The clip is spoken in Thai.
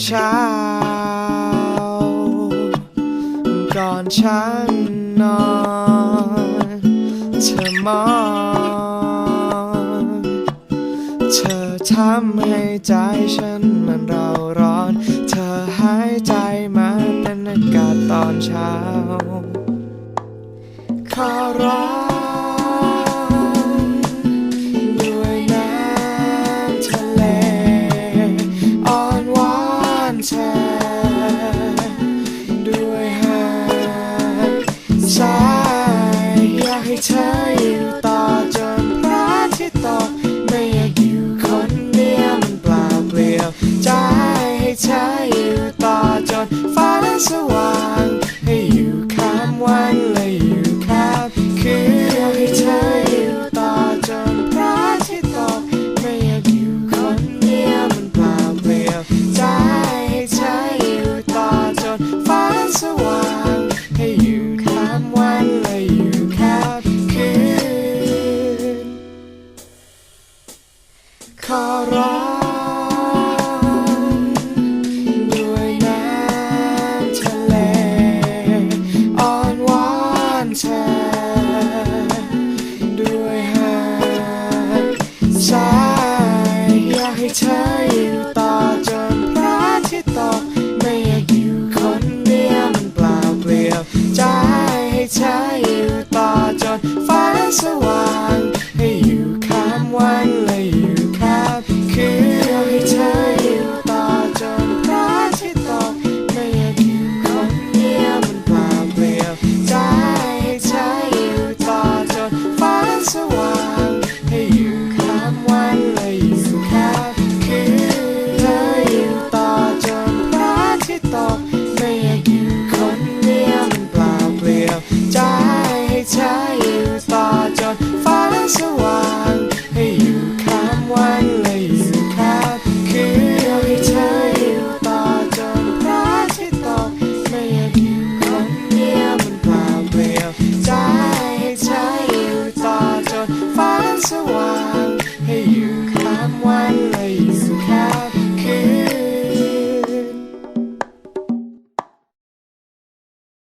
เช้า ก่อนฉันนอนเธอมองเธอทำให้ใจฉันมันเราร้อน เธอหายใจมาเป็นอากาศตอนเช้าขอร้อง ให้เธออยู่ต่อ เธออยู่ต่อจนพระอาทิตย์ตกไม่อยู่คนเดียวมันเปล่าเปลี่ยวใจให้เธออยู่ต่อจนฟ้าสว่าง